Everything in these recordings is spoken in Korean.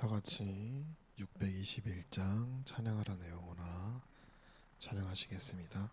다 같이 621장 찬양하라 내 영혼아 찬양하시겠습니다.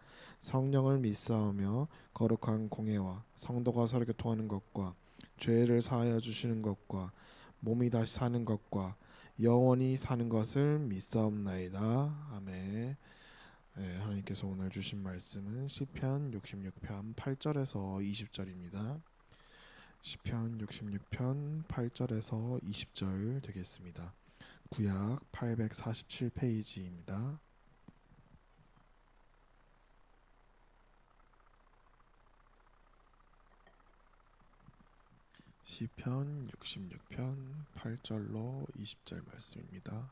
성령을 믿사오며 거룩한 공예와 성도가 서로 교통하는 것과 죄를 사하여 주시는 것과 몸이 다시 사는 것과 영원히 사는 것을 믿사옵나이다. 아멘. 네, 하나님께서 오늘 주신 말씀은 시편 66편 8절에서 20절입니다. 시편 66편 8절에서 20절 되겠습니다. 구약 847페이지입니다. 시편 66편 8절로 20절 말씀입니다.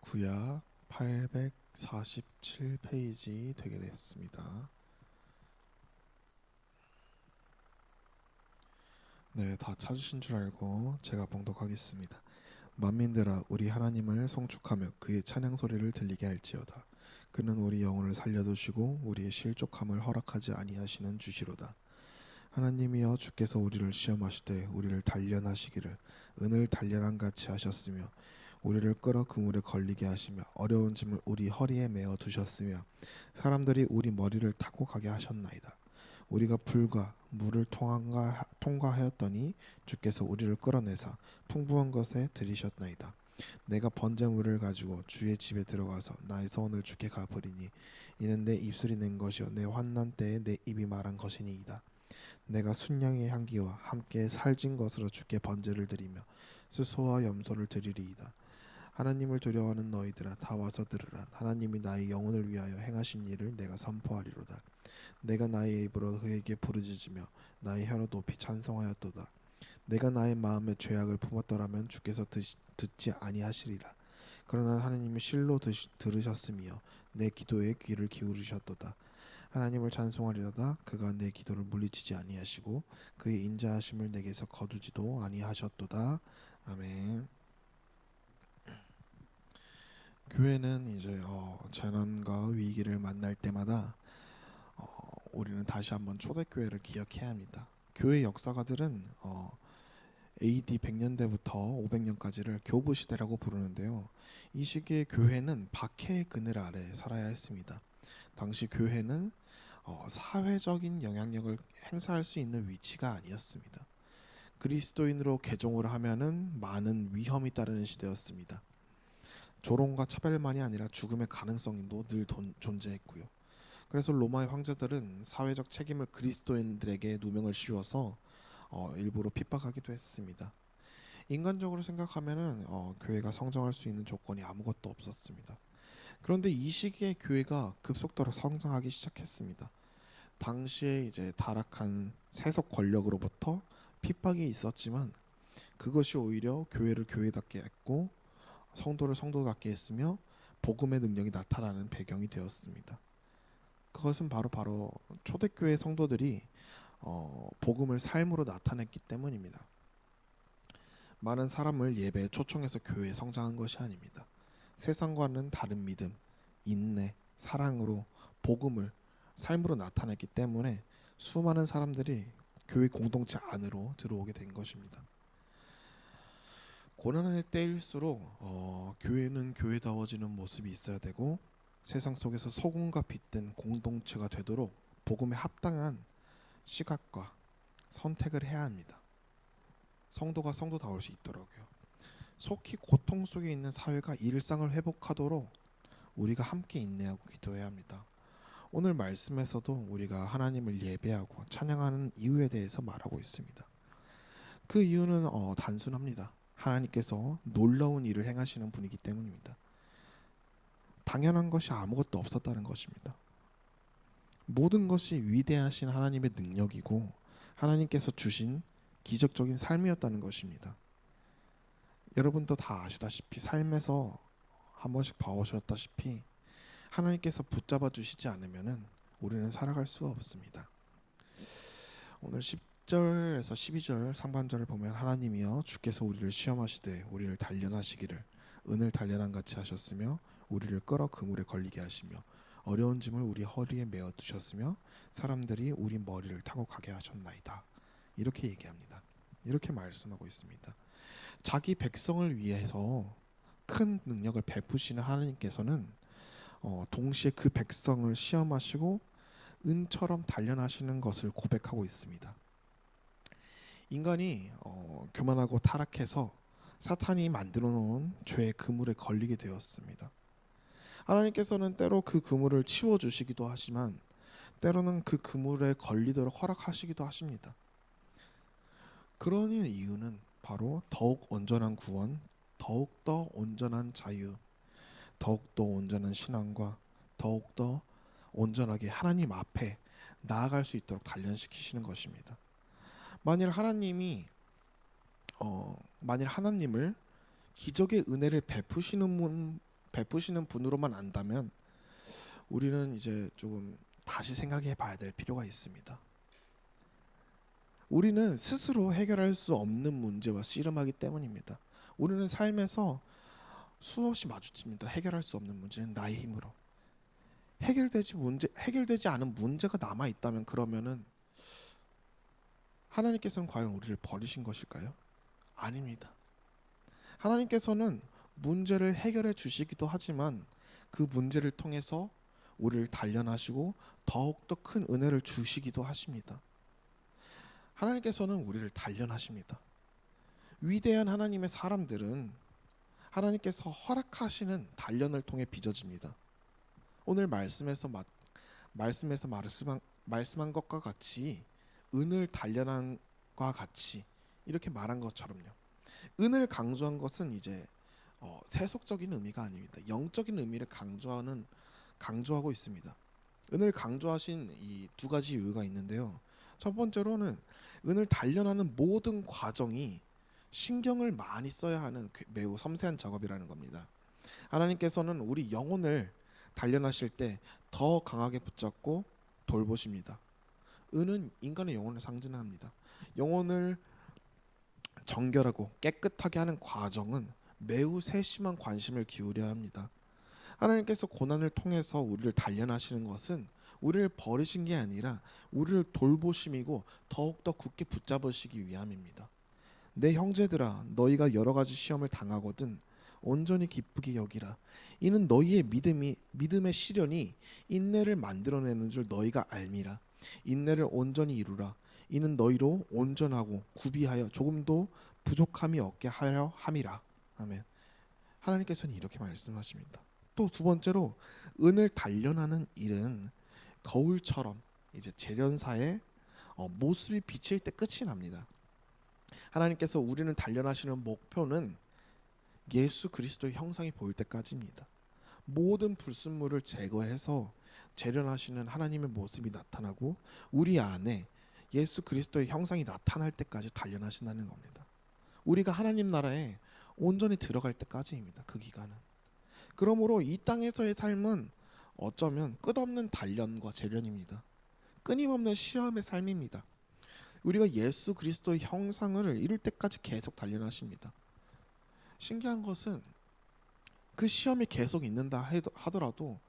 구약 847페이지 되게 됐습니다. 네, 다 찾으신 줄 알고 제가 봉독하겠습니다. 만민들아 우리 하나님을 송축하며 그의 찬양 소리를 들리게 할지어다. 그는 우리 영혼을 살려 두시고 우리의 실족함을 허락하지 아니하시는 주시로다. 하나님이여 주께서 우리를 시험하시되 우리를 단련하시기를 은을 단련한 같이 하셨으며 우리를 끌어 그물에 걸리게 하시며 어려운 짐을 우리 허리에 메어 두셨으며 사람들이 우리 머리를 타고 가게 하셨나이다. 우리가 불과 물을 통과, 통과하였더니 주께서 우리를 끌어내사 풍부한 것에 들이셨나이다. 내가 번제물을 가지고 주의 집에 들어가서 나의 소원을 주께 갚으리니 이는 내 입술이 낸 것이요 내 환난 때에 내 입이 말한 것이니이다. 내가 순양의 향기와 함께 살진 것으로 주께 번제를 드리며 수소와 염소를 드리리이다. 하나님을 두려워하는 너희들아 다 와서 들으라. 하나님이 나의 영혼을 위하여 행하신 일을 내가 선포하리로다. 내가 나의 입으로 그에게 부르짖으며 나의 혀로 높이 찬송하였도다. 내가 나의 마음에 죄악을 품었더라면 주께서 드시, 듣지 아니하시리라. 그러나 하나님이 실로 드시, 들으셨으며 내 기도에 귀를 기울이셨도다. 하나님을 찬송하리로다 그가 내 기도를 물리치지 아니하시고 그의 인자하심을 내게서 거두지도 아니하셨도다 아멘. 교회는 이제 어, 재난과 위기를 만날 때마다 어, 우리는 다시 한번 초대교회를 기억해야 합니다. 교회 역사가들은 어, AD 100년대부터 500년까지를 교부 시대라고 부르는데요. 이 시기에 교회는 박해의 그늘 아래 살아야 했습니다. 당시 교회는 어, 사회적인 영향력을 행사할 수 있는 위치가 아니었습니다. 그리스도인으로 개종을 하면은 많은 위험이 따르는 시대였습니다. 조롱과 차별만이 아니라 죽음의 가능성도 늘 돈- 존재했고요. 그래서 로마의 황제들은 사회적 책임을 그리스도인들에게 누명을 씌워서 어, 일부러 핍박하기도 했습니다. 인간적으로 생각하면은 어, 교회가 성장할 수 있는 조건이 아무것도 없었습니다. 그런데 이 시기에 교회가 급속도로 성장하기 시작했습니다. 당시에 이제 타락한 세속 권력으로부터 핍박이 있었지만 그것이 오히려 교회를 교회답게 했고 성도를 성도답게 했으며 복음의 능력이 나타나는 배경이 되었습니다. 그것은 바로 바로 초대교회 성도들이 어, 복음을 삶으로 나타냈기 때문입니다. 많은 사람을 예배에 초청해서 교회에 성장한 것이 아닙니다. 세상과는 다른 믿음, 인내, 사랑으로 복음을 삶으로 나타냈기 때문에 수많은 사람들이 교회 공동체 안으로 들어오게 된 것입니다. 고난의 때일수록 어, 교회는 교회다워지는 모습이 있어야 되고 세상 속에서 소금과 빛된 공동체가 되도록 복음에 합당한 시각과 선택을 해야 합니다. 성도가 성도다울 수 있도록요. 속히 고통 속에 있는 사회가 일상을 회복하도록 우리가 함께 인내하고 기도해야 합니다. 오늘 말씀에서도 우리가 하나님을 예배하고 찬양하는 이유에 대해서 말하고 있습니다. 그 이유는 어, 단순합니다. 하나님께서 놀라운 일을 행하시는 분이기 때문입니다. 당연한 것이 아무것도 없었다는 것입니다. 모든 것이 위대하신 하나님의 능력이고 하나님께서 주신 기적적인 삶이었다는 것입니다. 여러분도 다 아시다시피 삶에서 한 번씩 봐오셨다시피 하나님께서 붙잡아 주시지 않으면은 우리는 살아갈 수가 없습니다. 오늘 10절에서 12절 상반절을 보면 하나님이여 주께서 우리를 시험하시되 우리를 단련하시기를 은을 단련한 같이 하셨으며 우리를 끌어 그물에 걸리게 하시며 어려운 짐을 우리 허리에 메어 두셨으며 사람들이 우리 머리를 타고 가게 하셨나이다. 이렇게 얘기합니다. 이렇게 말씀하고 있습니다. 자기 백성을 위해서 큰 능력을 베푸시는 하나님께서는 어, 동시에 그 백성을 시험하시고 은처럼 단련하시는 것을 고백하고 있습니다. 인간이 어, 교만하고 타락해서 사탄이 만들어 놓은 죄의 그물에 걸리게 되었습니다. 하나님께서는 때로 그 그물을 치워 주시기도 하지만 때로는 그 그물에 걸리도록 허락하시기도 하십니다. 그러는 이유는 바로 더욱 온전한 구원, 더욱 더 온전한 자유, 더욱 더 온전한 신앙과 더욱 더 온전하게 하나님 앞에 나아갈 수 있도록 단련시키시는 것입니다. 만일 하나님이 어 만일 하나님을 기적의 은혜를 베푸시는 분 베푸시는 분으로만 안다면 우리는 이제 조금 다시 생각해 봐야 될 필요가 있습니다. 우리는 스스로 해결할 수 없는 문제와 씨름하기 때문입니다. 우리는 삶에서 수없이 마주칩니다. 해결할 수 없는 문제는 나의 힘으로. 해결되지 문제 해결되지 않은 문제가 남아 있다면 그러면은 하나님께서는 과연 우리를 버리신 것일까요? 아닙니다. 하나님께서는 문제를 해결해 주시기도 하지만 그 문제를 통해서 우리를 단련하시고 더욱 더 큰 은혜를 주시기도 하십니다. 하나님께서는 우리를 단련하십니다. 위대한 하나님의 사람들은 하나님께서 허락하시는 단련을 통해 빚어집니다. 오늘 말씀에서 마, 말씀에서 말씀한, 말씀한 것과 같이 은을 단련한과 같이 이렇게 말한 것처럼요. 은을 강조한 것은 이제 어, 세속적인 의미가 아닙니다. 영적인 의미를 강조하는 강조하고 있습니다. 은을 강조하신 이 두 가지 이유가 있는데요. 첫 번째로는 은을 단련하는 모든 과정이 신경을 많이 써야 하는 그 매우 섬세한 작업이라는 겁니다. 하나님께서는 우리 영혼을 단련하실 때 더 강하게 붙잡고 돌보십니다. 은은 인간의 영혼을 상징합니다. 영혼을 정결하고 깨끗하게 하는 과정은 매우 세심한 관심을 기울여야 합니다. 하나님께서 고난을 통해서 우리를 단련하시는 것은 우리를 버리신 게 아니라 우리를 돌보심이고 더욱더 굳게 붙잡으시기 위함입니다. 내 형제들아 너희가 여러 가지 시험을 당하거든 온전히 기쁘게 여기라 이는 너희의 믿음이 믿음의 시련이 인내를 만들어내는 줄 너희가 알미라 인내를 온전히 이루라 이는 너희로 온전하고 구비하여 조금도 부족함이 없게 하려 함이라. 아멘. 하나님께서는 이렇게 말씀하십니다. 또 두 번째로 은을 단련하는 일은 거울처럼 이제 재련사의 어, 모습이 비칠 때 끝이 납니다. 하나님께서 우리는 단련하시는 목표는 예수 그리스도의 형상이 보일 때까지입니다. 모든 불순물을 제거해서 재련하시는 하나님의 모습이 나타나고 우리 안에 예수 그리스도의 형상이 나타날 때까지 단련하신다는 겁니다. 우리가 하나님 나라에 온전히 들어갈 때까지입니다. 그 기간은. 그러므로 이 땅에서의 삶은 어쩌면 끝없는 단련과 재련입니다. 끊임없는 시험의 삶입니다. 우리가 예수 그리스도의 형상을 이룰 때까지 계속 단련하십니다. 신기한 것은 그 시험이 계속 있는다 하더라도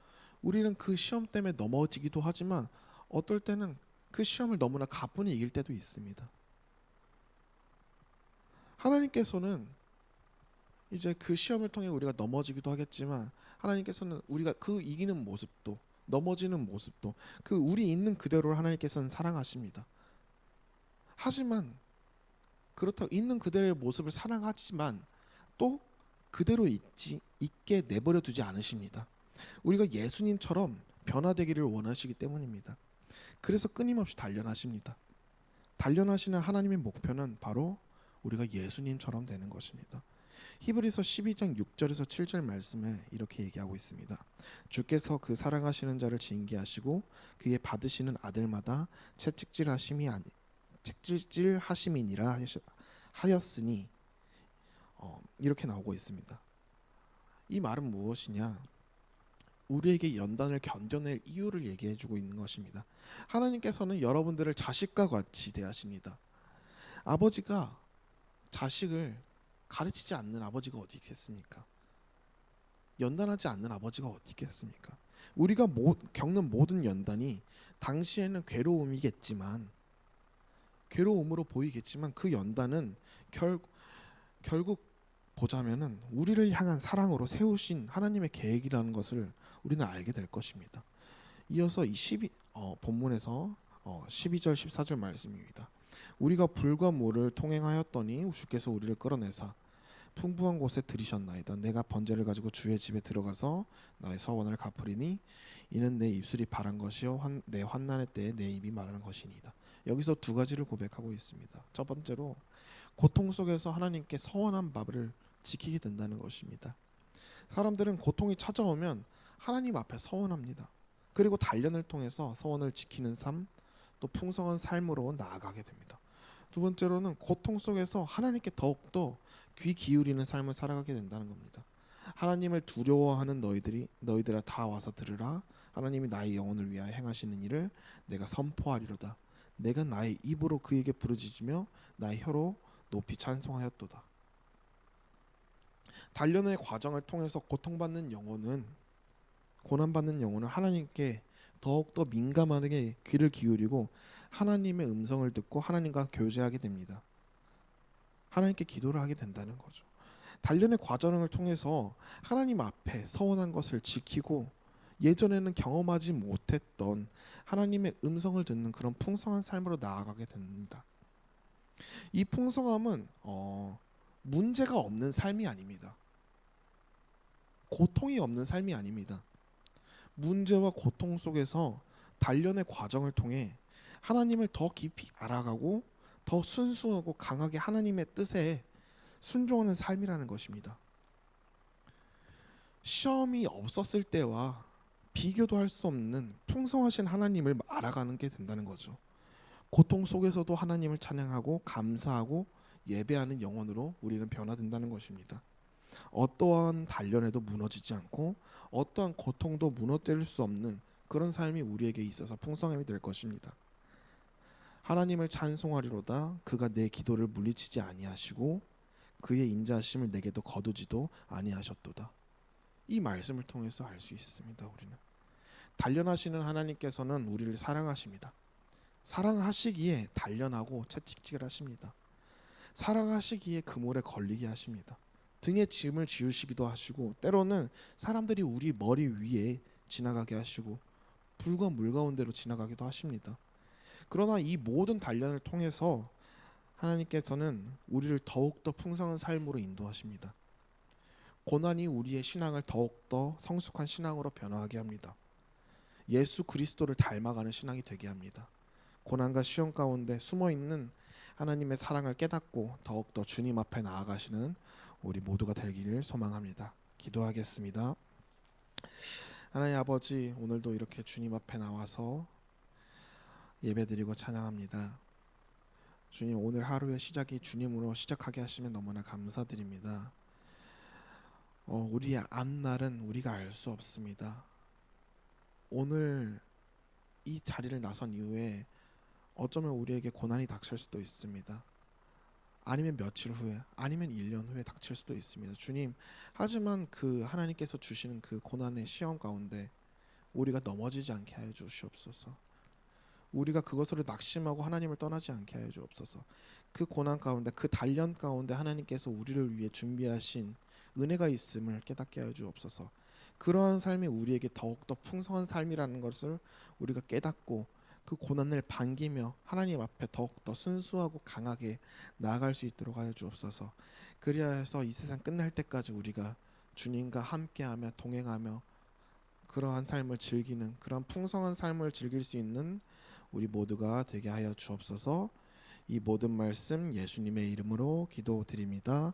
우리는 그 시험 때문에 넘어지기도 하지만 어떨 때는 그 시험을 너무나 가뿐히 이길 때도 있습니다. 하나님께서는 이제 그 시험을 통해 우리가 넘어지기도 하겠지만 하나님께서는 우리가 그 이기는 모습도 넘어지는 모습도 그 우리 있는 그대로를 하나님께서는 사랑하십니다. 하지만 그렇다고 있는 그대로의 모습을 사랑하지만 또 그대로 있지 있게 내버려 두지 않으십니다. 우리가 예수님처럼 변화되기를 원하시기 때문입니다. 그래서 끊임없이 단련하십니다. 단련하시는 하나님의 목표는 바로 우리가 예수님처럼 되는 것입니다. 히브리서 12장 6절에서 7절 말씀에 이렇게 얘기하고 있습니다. 주께서 그 사랑하시는 자를 징계하시고 그의 받으시는 아들마다 채찍질하심이 아니 채찍질하심이니라 하였으니 어, 이렇게 나오고 있습니다. 이 말은 무엇이냐? 우리에게 연단을 견뎌낼 이유를 얘기해주고 있는 것입니다. 하나님께서는 여러분들을 자식과 같이 대하십니다. 아버지가 자식을 가르치지 않는 아버지가 어디 있겠습니까? 연단하지 않는 아버지가 어디 있겠습니까? 우리가 모, 겪는 모든 연단이 당시에는 괴로움이겠지만 괴로움으로 보이겠지만 그 연단은 결, 결국 보자면은 우리를 향한 사랑으로 세우신 하나님의 계획이라는 것을 우리는 알게 될 것입니다. 이어서 이 12, 어, 본문에서 어, 12절 14절 말씀입니다. 우리가 불과 물을 통행하였더니 주께서 우리를 끌어내사 풍부한 곳에 들이셨나이다. 내가 번제를 가지고 주의 집에 들어가서 나의 서원을 갚으리니 이는 내 입술이 바란 것이요 환, 내 환난의 때에 내 입이 말하는 것이니이다. 여기서 두 가지를 고백하고 있습니다. 첫 번째로 고통 속에서 하나님께 서원한 밥을 지키게 된다는 것입니다. 사람들은 고통이 찾아오면 하나님 앞에 서원합니다. 그리고 단련을 통해서 서원을 지키는 삶, 또 풍성한 삶으로 나아가게 됩니다. 두 번째로는 고통 속에서 하나님께 더욱더 귀 기울이는 삶을 살아가게 된다는 겁니다. 하나님을 두려워하는 너희들이 너희들아 다 와서 들으라. 하나님이 나의 영혼을 위하여 행하시는 일을 내가 선포하리로다. 내가 나의 입으로 그에게 부르짖으며 나의 혀로 높이 찬송하였도다. 단련의 과정을 통해서 고통받는 영혼은 고난받는 영혼은 하나님께 더욱더 민감하게 귀를 기울이고 하나님의 음성을 듣고 하나님과 교제하게 됩니다. 하나님께 기도를 하게 된다는 거죠. 단련의 과정을 통해서 하나님 앞에 서원한 것을 지키고 예전에는 경험하지 못했던 하나님의 음성을 듣는 그런 풍성한 삶으로 나아가게 됩니다. 이 풍성함은 어, 문제가 없는 삶이 아닙니다. 고통이 없는 삶이 아닙니다. 문제와 고통 속에서 단련의 과정을 통해 하나님을 더 깊이 알아가고 더 순수하고 강하게 하나님의 뜻에 순종하는 삶이라는 것입니다. 시험이 없었을 때와 비교도 할 수 없는 풍성하신 하나님을 알아가는 게 된다는 거죠. 고통 속에서도 하나님을 찬양하고 감사하고 예배하는 영혼으로 우리는 변화된다는 것입니다. 어떠한 단련에도 무너지지 않고 어떠한 고통도 무너뜨릴 수 없는 그런 삶이 우리에게 있어서 풍성함이 될 것입니다. 하나님을 찬송하리로다 그가 내 기도를 물리치지 아니하시고 그의 인자하심을 내게도 거두지도 아니하셨도다. 이 말씀을 통해서 알 수 있습니다. 우리는 단련하시는 하나님께서는 우리를 사랑하십니다. 사랑하시기에 단련하고 채찍질 하십니다. 사랑하시기에 그물에 걸리게 하십니다. 등에 짐을 지우시기도 하시고 때로는 사람들이 우리 머리 위에 지나가게 하시고 불과 물 가운데로 지나가기도 하십니다. 그러나 이 모든 단련을 통해서 하나님께서는 우리를 더욱더 풍성한 삶으로 인도하십니다. 고난이 우리의 신앙을 더욱더 성숙한 신앙으로 변화하게 합니다. 예수 그리스도를 닮아가는 신앙이 되게 합니다. 고난과 시험 가운데 숨어 있는 하나님의 사랑을 깨닫고 더욱더 주님 앞에 나아가시는 우리 모두가 되기를 소망합니다. 기도하겠습니다. 하나님 아버지 오늘도 이렇게 주님 앞에 나와서 예배드리고 찬양합니다. 주님 오늘 하루의 시작이 주님으로 시작하게 하시면 너무나 감사드립니다. 어, 우리의 앞날은 우리가 알 수 없습니다. 오늘 이 자리를 나선 이후에 어쩌면 우리에게 고난이 닥칠 수도 있습니다. 아니면 며칠 후에, 아니면 1년 후에 닥칠 수도 있습니다. 주님, 하지만 그 하나님께서 주시는 그 고난의 시험 가운데 우리가 넘어지지 않게 하여 주시옵소서. 우리가 그것으로 낙심하고 하나님을 떠나지 않게 하여 주옵소서. 그 고난 가운데, 그 단련 가운데 하나님께서 우리를 위해 준비하신 은혜가 있음을 깨닫게 하여 주옵소서. 그러한 삶이 우리에게 더욱더 풍성한 삶이라는 것을 우리가 깨닫고 그 고난을 반기며 하나님 앞에 더욱더 순수하고 강하게 나아갈 수 있도록 하여 주옵소서. 그리하여서 이 세상 끝날 때까지 우리가 주님과 함께하며 동행하며 그러한 삶을 즐기는 그런 풍성한 삶을 즐길 수 있는 우리 모두가 되게 하여 주옵소서. 이 모든 말씀 예수님의 이름으로 기도드립니다.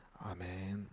아멘.